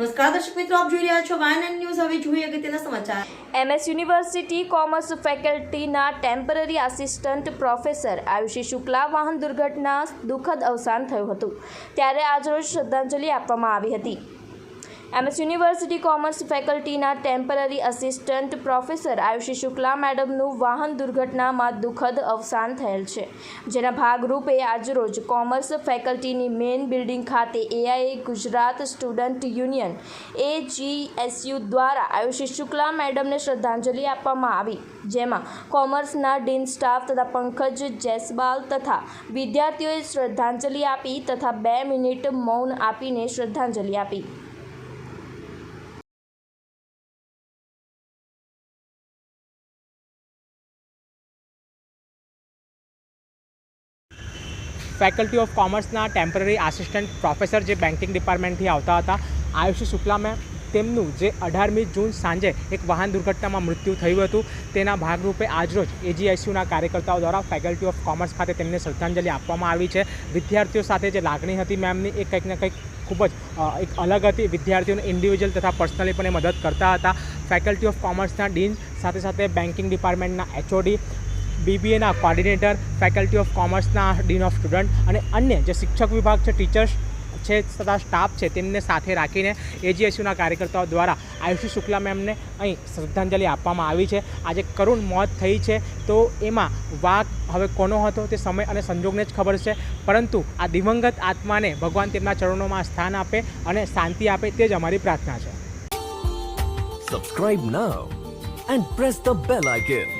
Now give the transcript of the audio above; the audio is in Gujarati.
નમસ્કાર, દર્શક મિત્રો, આપ જોઈ રહ્યા છો વાયન ન્યૂઝ. હવે જોઈએ અગત્યના સમાચાર. MS university commerce ફેકલ્ટીના temporary assistant professor Ayushi Shukla વાહન દુર્ઘટના દુઃખદ અવસાન થયું હતું. ત્યારે આજરોજ શ્રદ્ધાંજલિ આપવામાં આવી હતી. MS university commerce ફેકલ્ટીના temporary assistant professor Ayushi Shukla મેડમનું વાહન દુર્ઘટનામાં દુઃખદ અવસાન થયેલ છે. જેના ભાગરૂપે આજરોજ કોમર્સ ફેકલ્ટીની મેઇન બિલ્ડિંગ ખાતે AIA Gujarat student union AGSU દ્વારા આયુષી શુક્લા મેડમને શ્રદ્ધાંજલિ આપવામાં આવી. જેમાં કોમર્સના ડીન સ્ટાફ તથા પંકજ જયસ્વાલ તથા વિદ્યાર્થીઓએ શ્રદ્ધાંજલિ આપી તથા બે મિનિટ મૌન આપીને શ્રદ્ધાંજલિ આપી. ફેકલ્ટી ઓફ કોમર્સના ટેમ્પરરી આસિસ્ટન્ટ પ્રોફેસર જે બેન્કિંગ ડિપાર્ટમેન્ટથી આવતા હતા, આયુષી શુક્લા મેમ તેમનું જે અઢારમી જૂન સાંજે એક વાહન દુર્ઘટનામાં મૃત્યુ થયું હતું, તેના ભાગરૂપે આજરોજ એજીઆઈસીયુના કાર્યકર્તાઓ દ્વારા ફેકલ્ટી ઓફ કોમર્સ ખાતે તેમને શ્રદ્ધાંજલિ આપવામાં આવી છે. વિદ્યાર્થીઓ સાથે જે લાગણી હતી મેમની એ કંઈક ને કંઈક ખૂબ જ એક અલગ હતી. વિદ્યાર્થીઓને ઇન્ડિવિજ્યુઅલ તથા પર્સનલી પણ એ મદદ કરતા હતા. ફેકલ્ટી ઓફ કોમર્સના ડીન સાથે સાથે બેન્કિંગ ડિપાર્ટમેન્ટના એચઓડી બીબીએના કોર્ડિનેટર ફેકલ્ટી ઓફ કોમર્સના ડીન ઓફ સ્ટુડન્ટ અને અન્ય જે શિક્ષક વિભાગ છે ટીચર્સ છે, તથા સ્ટાફ છે, તેમને સાથે રાખીને એજીએસયુના કાર્યકર્તાઓ દ્વારા આયુષી શુક્લા મેમને અહીં શ્રદ્ધાંજલિ આપવામાં આવી છે. આજે કરુણ મોત થઈ છે, તો એમાં વાક હવે કોનો હતો તે સમય અને સંજોગને જ ખબર છે. પરંતુ આ દિવંગત આત્માને ભગવાન તેમના ચરણોમાં સ્થાન આપે અને શાંતિ આપે તે જ અમારી પ્રાર્થના છે. Subscribe now and press the bell icon.